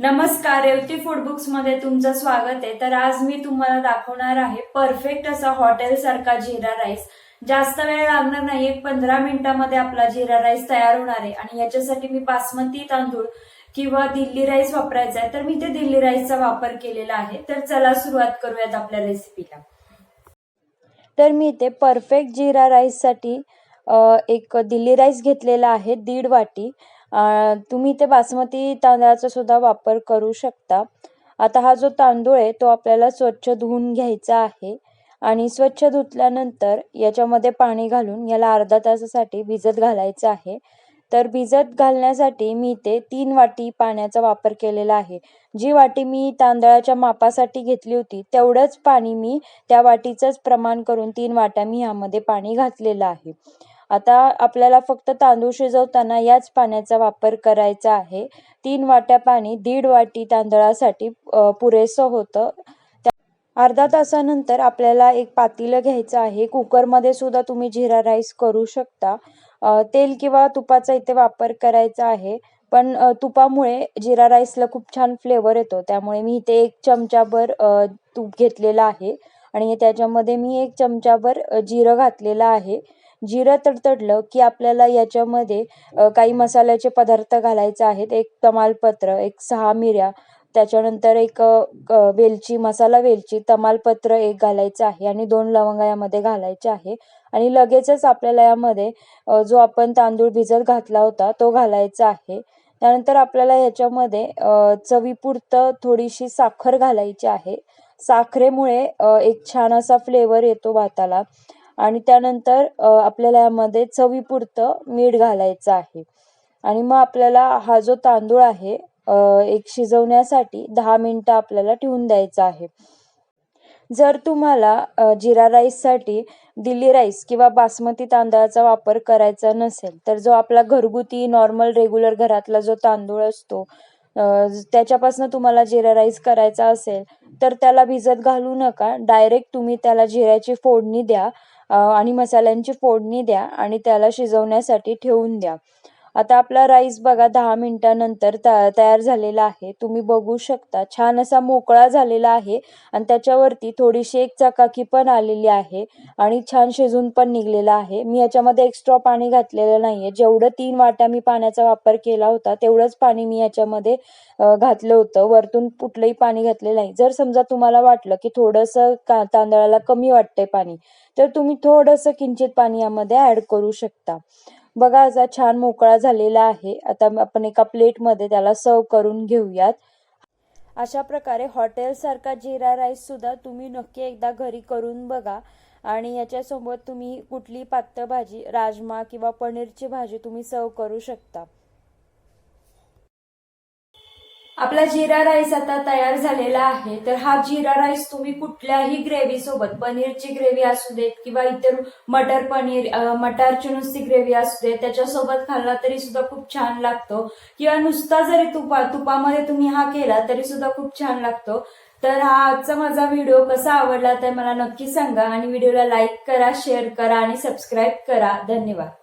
नमस्कार रेवती फूड बुक्समध्ये तुमचं स्वागत आहे. तर आज मी तुम्हाला दाखवणार आहे परफेक्ट असा हॉटेल सारखा जिरा राईस जास्त वेळ लागणार नाही एक पंधरा मिनिटामध्ये आपला जिरा राईस तयार होणार आहे. आणि याच्यासाठी मी बासमती तांदूळ किंवा दिल्ली राईस वापरायचा आहे. तर मी ते दिल्ली राईसचा वापर केलेला आहे. तर चला सुरुवात करूयात आपल्या रेसिपीला तर मी इथे परफेक्ट जिरा राईससाठी एक दिल्ली राईस घेतलेला आहे दीड वाटी. तुम्ही इथे बासमती तांदळाचा सुद्धा वापर करू शकता. आता हा जो तांदूळ आहे तो आपल्याला स्वच्छ धुवून घ्यायचा आहे आणि स्वच्छ धुतल्यानंतर याच्यामध्ये पाणी घालून याला अर्धा तासासाठी भिजत घालायचं आहे. तर भिजत घालण्यासाठी मी इथे तीन वाटी पाण्याचा वापर केलेला आहे. जी वाटी मी तांदळाच्या मापासाठी घेतली होती तेवढंच पाणी मी त्या वाटीचंच प्रमाण करून तीन वाट्या मी यामध्ये पाणी घातलेलं आहे. आता आपल्याला फक्त तांदूळ शिजवताना याच पाण्याचा वापर करायचा आहे. तीन वाट्या पाणी दीड वाटी तांदळासाठी पुरेसं होतं. त्या- अर्धा तासानंतर आपल्याला एक पातीलं घ्यायचं आहे. कुकरमध्ये सुद्धा तुम्ही जिरा राईस करू शकता. तेल किंवा तुपाचा इथे वापर करायचा आहे. पण तुपामुळे जिरा राईसला खूप छान फ्लेवर येतो. त्यामुळे मी इथे एक चमचाभर तूप घेतलेलं आहे. आणि त्याच्यामध्ये मी एक चमचाभर जिरं घातलेलं आहे. जिरं तडतडलं की आपल्याला याच्यामध्ये काही मसाल्याचे पदार्थ घालायचे आहेत. एक तमालपत्र एक सहा मिऱ्या त्याच्यानंतर एक वेलची मसाला वेलची तमालपत्र एक घालायचं आहे आणि दोन लवंगा यामध्ये घालायचे आहे. आणि लगेचच आपल्याला यामध्ये जो आपण तांदूळ भिजत घातला होता तो घालायचा आहे. त्यानंतर आपल्याला याच्यामध्ये चवीपुरतं थोडीशी साखर घालायची आहे. साखरेमुळे एक छान असा फ्लेवर येतो भाताला. आणि त्यानंतर आपल्याला यामध्ये चवीपुरतं मीठ घालायचं आहे. आणि मग आपल्याला हा जो तांदूळ आहे एक शिजवण्यासाठी दहा मिनटं आपल्याला ठेवून द्यायचा आहे. जर तुम्हाला जिरा राईससाठी दिल्ली राईस किंवा बासमती तांदळाचा वापर करायचा नसेल तर जो आपला घरगुती नॉर्मल रेग्युलर घरातला जो तांदूळ असतो त्याच्यापासून तुम्हाला जिरा राईस करायचा असेल तर त्याला भिजत घालू नका. डायरेक्ट तुम्ही त्याला जिऱ्याची फोडणी द्या. आणि मसाल्यांची फोडणी द्या आणि त्याला शिजवण्यासाठी ठेवून द्या. आता आपला राईस बघा दहा मिनिटानंतर तयार झालेला आहे. तुम्ही बघू शकता छान असा मोकळा झालेला आहे आणि त्याच्यावरती थोडीशी एक चकाकी पण आलेली आहे आणि छान शिजून पण निघलेला आहे. मी याच्यामध्ये एक्स्ट्रा पाणी घातलेलं नाहीये. जेवढं तीन वाट्या मी पाण्याचा वापर केला होता तेवढंच पाणी मी याच्यामध्ये घातलं होतं. वरतून कुठलंही पाणी घातलेलं नाही. जर समजा तुम्हाला वाटलं की थोडंसं तांदळाला कमी वाटतंय पाणी तर तुम्ही थोडंसं किंचित पाणी यामध्ये ऍड करू शकता. बघा असा छान मोकळा झालेला आहे. आता आपण एका प्लेटमध्ये त्याला सर्व करून घेऊयात. अशा प्रकारे हॉटेलसारखा जिरा राईस सुद्धा तुम्ही नक्की एकदा घरी करून बघा. आणि याच्यासोबत तुम्ही कुठली पातळ भाजी राजमा किंवा पनीरची भाजी तुम्ही सर्व करू शकता. आपला जिरा राईस आता तयार झालेला आहे. तर हा जिरा राईस तुम्ही कुठल्याही ग्रेव्ही सोबत पनीरची ग्रेव्ही असू देत किंवा इतर मटर पनीर मटारची नुसती ग्रेव्ही असू देत त्याच्यासोबत खाल्ला तरी सुद्धा खूप छान लागतो. किंवा नुसता जरी तुपा तुपामध्ये तुम्ही हा केला तरी सुद्धा खूप छान लागतो. तर हा आजचा माझा व्हिडिओ कसा आवडला तर मला नक्की सांगा आणि व्हिडिओला लाईक करा शेअर करा आणि सबस्क्राईब करा. धन्यवाद.